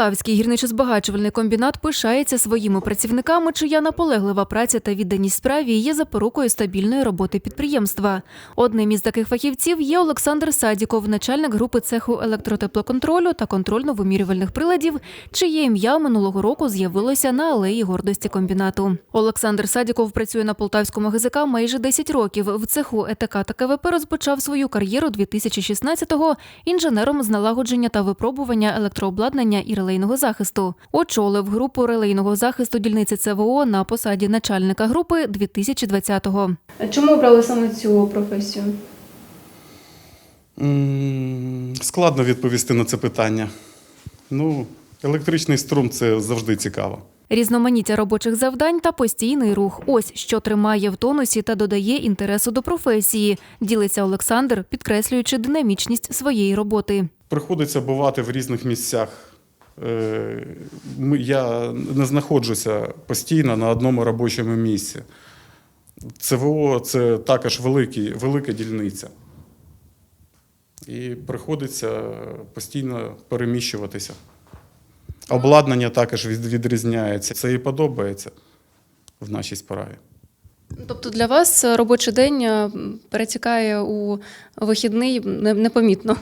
Полтавський гірничо-збагачувальний комбінат пишається своїми працівниками, чия наполеглива праця та відданість справі є запорукою стабільної роботи підприємства. Одним із таких фахівців є Олександр Садіков, начальник групи цеху електротеплоконтролю та контрольно-вимірювальних приладів, чиє ім'я минулого року з'явилося на алеї гордості комбінату. Олександр Садіков працює на полтавському ГЗК майже 10 років. В цеху ЕТК та КВП розпочав свою кар'єру 2016-го інженером з налагодження та випробування електрообладнання і релейного захисту. Очолив групу релейного захисту дільниці ЦВО на посаді начальника групи 2020-го. Чому обрали саме цю професію? Складно відповісти на це питання. Ну, електричний струм це завжди цікаво. Різноманіття робочих завдань та постійний рух. Ось що тримає в тонусі та додає інтересу до професії. Ділиться Олександр, підкреслюючи динамічність своєї роботи. Приходиться бувати в різних місцях. Е, Я не знаходжуся постійно на одному робочому місці. ЦВО це також великий, велика дільниця. І приходиться постійно переміщуватися. Обладнання також відрізняється. Це і подобається в нашій справі. Тобто для вас робочий день е, перетікає у вихідний непомітно.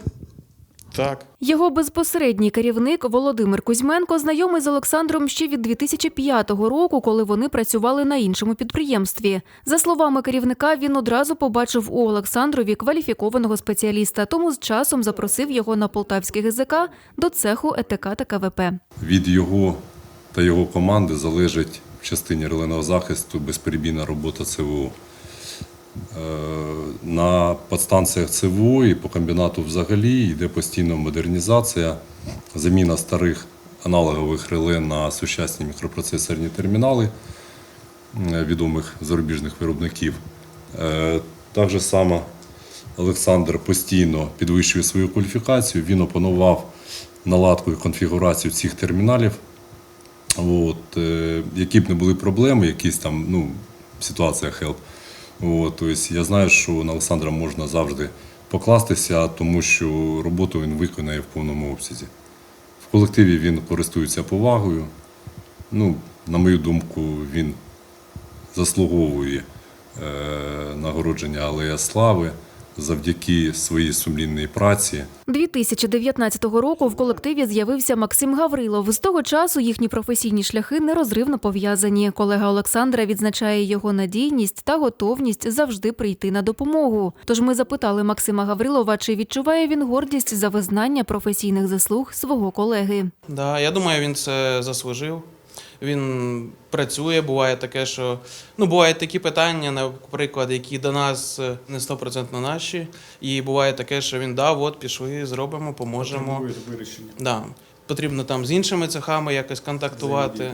Так. Його безпосередній керівник Володимир Кузьменко знайомий з Олександром ще від 2005 року, коли вони працювали на іншому підприємстві. За словами керівника, він одразу побачив у Олександрові кваліфікованого спеціаліста, тому з часом запросив його на полтавський ГЗК до цеху ЕТК та КВП. Від його та його команди залежить в частині реленого захисту безперебійна робота ЦВО. Е, На подстанціях ЦВО і по комбінату взагалі йде постійна модернізація, заміна старих аналогових реле на сучасні мікропроцесорні термінали відомих зарубіжних виробників. Е, Так же само Олександр постійно підвищує свою кваліфікацію. Він опанував наладку і конфігурацію цих терміналів. От, е, які б не були проблеми, якісь там ну, ситуація help. От, тобто я знаю, що на Олександра можна завжди покластися, тому що роботу він виконає в повному обсязі. В колективі він користується повагою. Ну, на мою думку, він заслуговує е, нагородження Алея Слави завдяки своїй сумлінній праці. 2019 року в колективі з'явився Максим Гаврилов. З того часу їхні професійні шляхи нерозривно пов'язані. Колега Олександра відзначає його надійність та готовність завжди прийти на допомогу. Тож ми запитали Максима Гаврилова, чи відчуває він гордість за визнання професійних заслуг свого колеги. Да, я думаю, він це заслужив. Він працює, буває таке, що ну бувають такі питання, наприклад, які до нас е, не 100% наші. І буває таке, що він да, от пішли, зробимо, поможемо. вирішення. Да. Потрібно там з іншими цехами якось контактувати.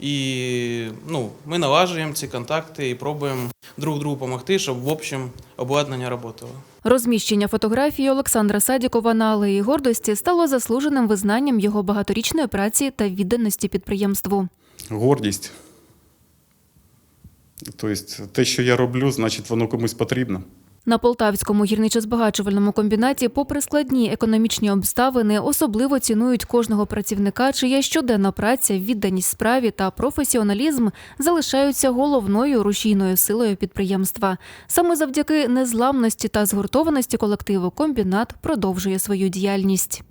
І ну, ми налажуємо ці контакти і пробуємо друг другу допомогти, щоб в общем обладнання працювало. Розміщення фотографії Олександра Садікова на алеї гордості стало заслуженим визнанням його багаторічної праці та відданості підприємству. Гордість. Тобто, те, що я роблю, значить, воно комусь потрібно. На Полтавському гірничо-збагачувальному комбінаті, попри складні економічні обставини, особливо цінують кожного працівника, чия щоденна праця, відданість справі та професіоналізм залишаються головною рушійною силою підприємства. Саме завдяки незламності та згуртованості колективу комбінат продовжує свою діяльність.